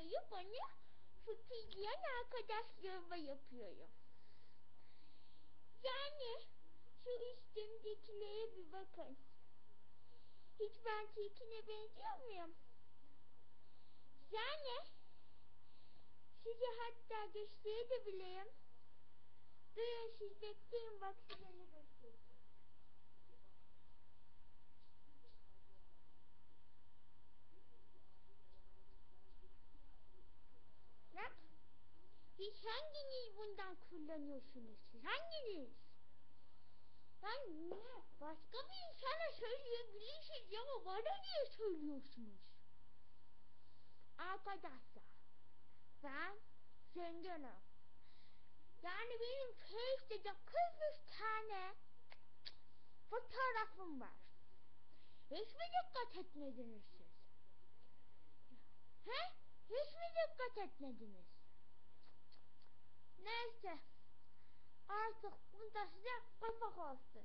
yapmıyorum. Bana fikir diyen arkadaşlarıma yapıyorum. Yani şu üstümdekilere bir bakın. Hiç ben tilkine benziyor muyum? Yani size hatta gösterebileyim. Durun siz bekleyin bak size ne göstereceğim. Bak. Hiç hanginiz bundan kullanıyorsunuz siz? Hanginiz? Ben? Başka bir insana söyleyebilirsiniz ama bana niye söylüyorsunuz? Arkadaşlar ben zenginim. Yani benim Face'de 43 tane fotoğrafım var. Hiç mi dikkat etmediniz siz? He? Hiç mi dikkat etmediniz? Arthur, montaje de Costa Rosa.